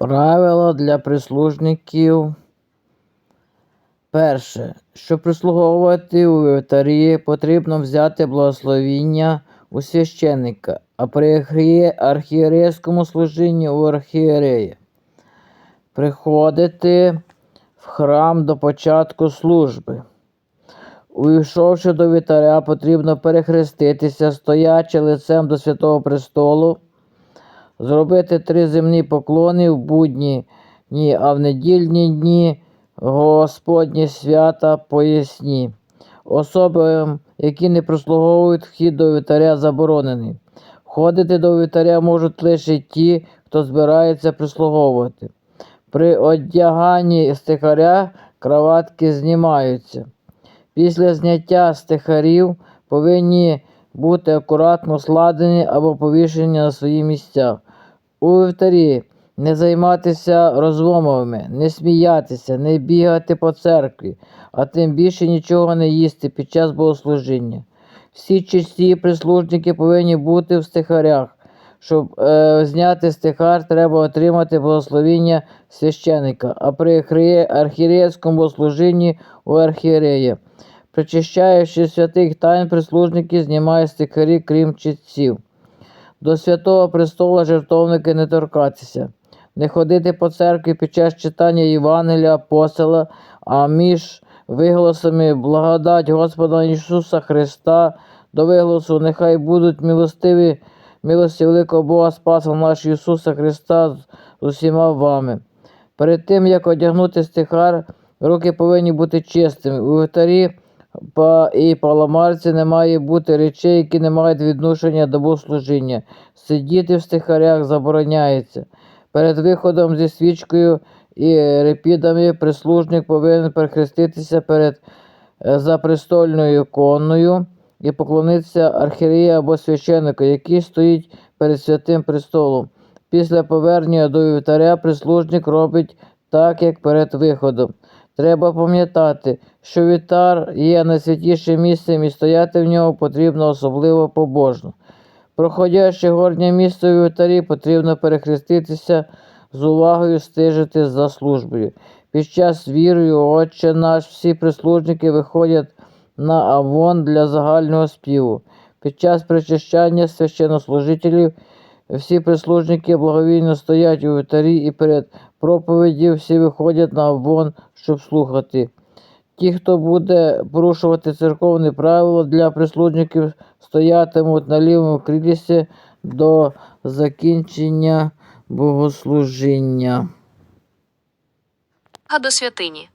Правила для прислужників. Перше. Щоб прислуговувати у вівтарі, потрібно взяти благословіння у священника, а при архієрейському служінні у архієрея. Приходити в храм до початку служби. Увійшовши до вітаря, потрібно перехреститися, стоячи лицем до святого престолу, зробити три земні поклони в будні дні, а в недільні дні Господні свята поясні. Особам, які не прислуговують вхід до вітаря, заборонений. Входити до вітаря можуть лише ті, хто збирається прислуговувати. При одяганні стихаря краватки знімаються. Після зняття стихарів повинні бути акуратно складені або повішені на свої місця. У вівтарі не займатися розломами, не сміятися, не бігати по церкві, а тим більше нічого не їсти під час богослужіння. Всі чисті прислужники повинні бути в стихарях. Щоб е, зняти стихар, треба отримати благословіння священика, а при архіє- архієрейському богослужінні у архієрея. Причащаючи святих тайн, прислужники знімають стихарі, крім читців. До святого престола жертовники не торкатися, не ходити по церкві під час читання Євангелія апостола, а між виголосами благодать Господа Ісуса Христа до виголосу нехай будуть милостиві, милості великого Бога Спаса нашого Ісуса Христа з усіма вами. Перед тим, як одягнути стихар, руки повинні бути чистими. У вівтарі і паламарці не має бути речей, які не мають відношення до богослужіння. Сидіти в стихарях забороняється. Перед виходом зі свічкою і репідами прислужник повинен перехреститися перед е, запрестольною іконою і поклонитися архієрею або священнику, який стоїть перед святим престолом. Після повернення до вівтаря прислужник робить так, як перед виходом. Треба пам'ятати, що вітар є найсвятішим місцем і стояти в ньому потрібно особливо побожно. Проходячи горнє місце у вівтарі, потрібно перехреститися з увагою стежити за службою. Під час вірою, Отче наш, всі прислужники виходять на авон для загального співу. Під час причащання священнослужителів всі прислужники благовійно стоять у вітарі і перед проповіді всі виходять на авон, щоб слухати. Ті, хто буде порушувати церковні правила для прислужників, стоятимуть на лівому кріслі до закінчення богослужіння. А до святині.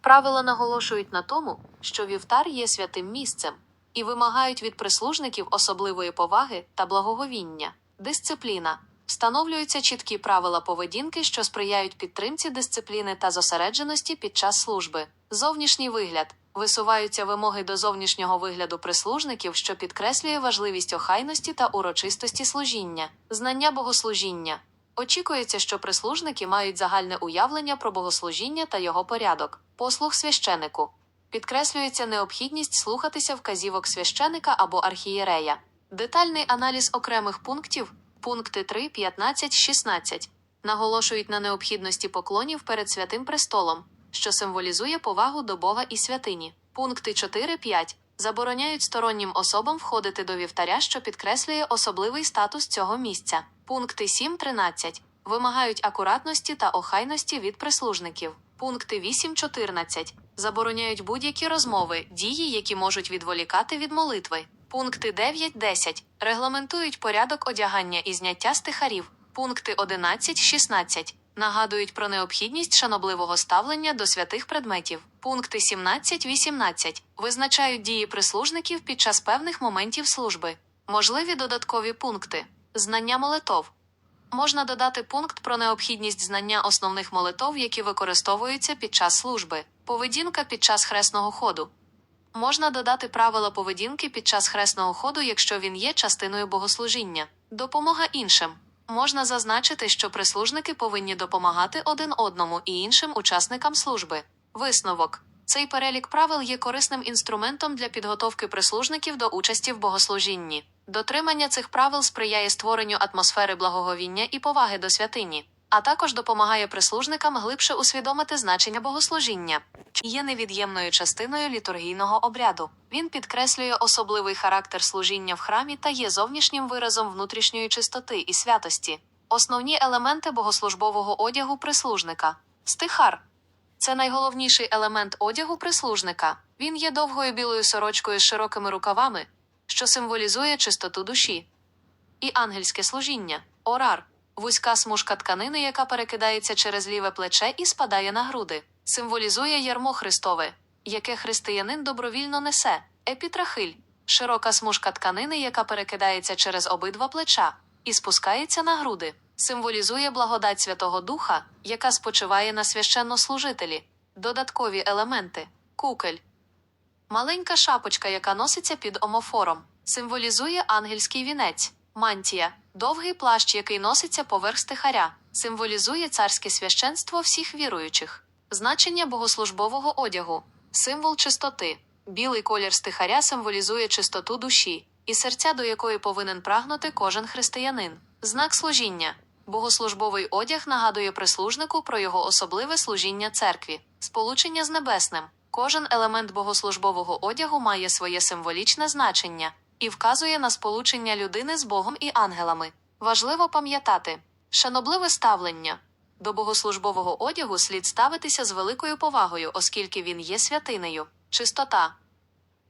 Правила наголошують на тому, що вівтар є святим місцем і вимагають від прислужників особливої поваги та благоговіння. Дисципліна. Встановлюються чіткі правила поведінки, що сприяють підтримці дисципліни та зосередженості під час служби. Зовнішній вигляд. Висуваються вимоги до зовнішнього вигляду прислужників, що підкреслює важливість охайності та урочистості служіння, знання богослужіння. Очікується, що прислужники мають загальне уявлення про богослужіння та його порядок. Послуг священику. Підкреслюється необхідність слухатися вказівок священика або архієрея. Детальний аналіз окремих пунктів, пункти 3, 15, 16, наголошують на необхідності поклонів перед святим престолом, що символізує повагу до Бога і святині. Пункти 4, 5 забороняють стороннім особам входити до вівтаря, що підкреслює особливий статус цього місця. Пункти 7, 13 вимагають акуратності та охайності від прислужників. Пункти 8, 14 забороняють будь-які розмови, дії, які можуть відволікати від молитви. Пункти 9, 10 регламентують порядок одягання і зняття стихарів. Пункти 11, 16 нагадують про необхідність шанобливого ставлення до святих предметів. Пункти 17, 18 визначають дії прислужників під час певних моментів служби. Можливі додаткові пункти. Знання молитов. Можна додати пункт про необхідність знання основних молитов, які використовуються під час служби. Поведінка під час хресного ходу. Можна додати правила поведінки під час хресного ходу, якщо він є частиною богослужіння. Допомога іншим. Можна зазначити, що прислужники повинні допомагати один одному і іншим учасникам служби. Висновок. Цей перелік правил є корисним інструментом для підготовки прислужників до участі в богослужінні. Дотримання цих правил сприяє створенню атмосфери благоговіння і поваги до святині. а також допомагає прислужникам глибше усвідомити значення богослужіння. Є невід'ємною частиною літургійного обряду. Він підкреслює особливий характер служіння в храмі та є зовнішнім виразом внутрішньої чистоти і святості. Основні елементи богослужбового одягу прислужника. Стихар це найголовніший елемент одягу прислужника. Він є довгою білою сорочкою з широкими рукавами, що символізує чистоту душі. І ангельське служіння орар вузька смужка тканини, яка перекидається через ліве плече і спадає на груди, символізує ярмо Христове, яке християнин добровільно несе, епітрахиль широка смужка тканини, яка перекидається через обидва плеча і спускається на груди, символізує благодать Святого Духа, яка спочиває на священнослужителі, додаткові елементи, кукель. Маленька шапочка, яка носиться під омофором, символізує ангельський вінець, мантія, довгий плащ, який носиться поверх стихаря, символізує царське священство всіх віруючих, значення богослужбового одягу, символ чистоти. Білий колір стихаря символізує чистоту душі і серця, до якої повинен прагнути кожен християнин. Знак служіння. Богослужбовий одяг нагадує прислужнику про його особливе служіння церкві, сполучення з небесним. Кожен елемент богослужбового одягу має своє символічне значення і вказує на сполучення людини з Богом і ангелами. Важливо пам'ятати шанобливе ставлення. До богослужбового одягу слід ставитися з великою повагою, оскільки він є святинею, чистота.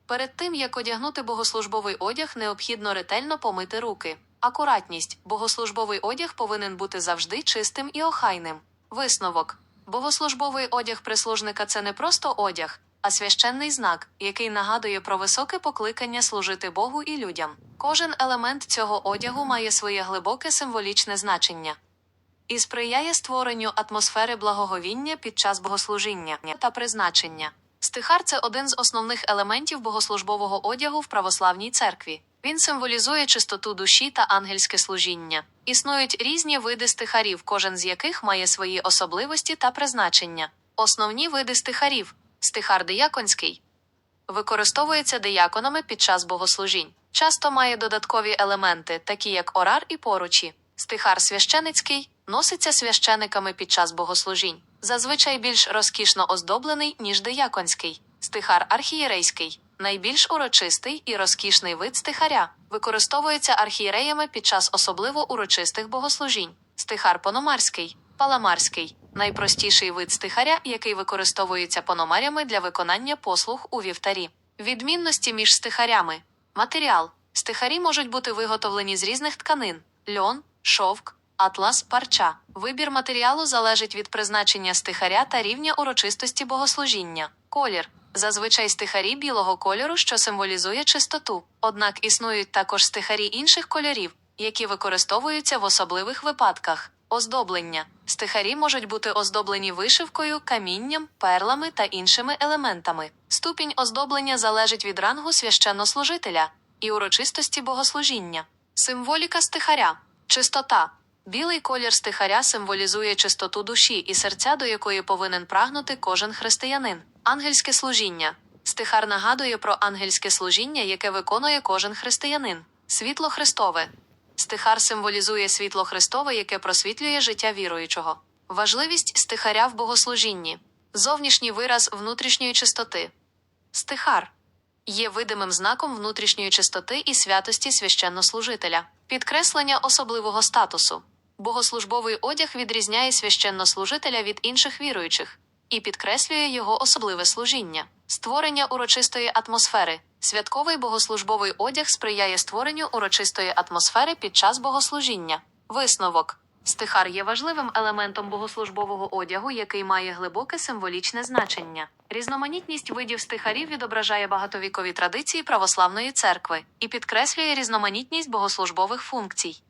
Перед тим як одягнути богослужбовий одяг, необхідно ретельно помити руки. Акуратність. Богослужбовий одяг повинен бути завжди чистим і охайним. Висновок. Богослужбовий одяг прислужника це не просто одяг, а священний знак, який нагадує про високе покликання служити Богу і людям. Кожен елемент цього одягу має своє глибоке символічне значення і сприяє створенню атмосфери благоговіння під час богослужіння та призначення. Стихар це один з основних елементів богослужбового одягу в православній церкві. Він символізує чистоту душі та ангельське служіння. Існують різні види стихарів, кожен з яких має свої особливості та призначення. Основні види стихарів: стихар дияконський використовується дияконами під час богослужінь. Часто має додаткові елементи, такі як орар і поручі. Стихар священицький носиться священиками під час богослужінь, зазвичай більш розкішно оздоблений, ніж дияконський. Стихар архієрейський найбільш урочистий і розкішний вид стихаря, використовується архієреями під час особливо урочистих богослужінь. Стихар пономарський, паламарський найпростіший вид стихаря, який використовується пономарями для виконання послуг у вівтарі. Відмінності між стихарями. Матеріал. Стихарі можуть бути виготовлені з різних тканин: льон, шовк, атлас, парча. Вибір матеріалу залежить від призначення стихаря та рівня урочистості богослужіння. Колір. Зазвичай стихарі білого кольору, що символізує чистоту. Однак існують також стихарі інших кольорів, які використовуються в особливих випадках. Оздоблення. Стихарі можуть бути оздоблені вишивкою, камінням, перлами та іншими елементами. Ступінь оздоблення залежить від рангу священнослужителя і урочистості богослужіння. Символіка стихаря. Чистота. Білий колір стихаря символізує чистоту душі і серця, до якої повинен прагнути кожен християнин. Ангельське служіння. Стихар нагадує про ангельське служіння, яке виконує кожен християнин. Світло Христове. Стихар символізує світло Христове, яке просвітлює життя віруючого. Важливість стихаря в богослужінні. Зовнішній вираз внутрішньої чистоти. Стихар є видимим знаком внутрішньої чистоти і святості священнослужителя, підкреслення особливого статусу. Богослужбовий одяг відрізняє священнослужителя від інших віруючих і підкреслює його особливе служіння, створення урочистої атмосфери. Святковий богослужбовий одяг сприяє створенню урочистої атмосфери під час богослужіння. Висновок. Стихар є важливим елементом богослужбового одягу, який має глибоке символічне значення. Різноманітність видів стихарів відображає багатовікові традиції православної церкви і підкреслює різноманітність богослужбових функцій.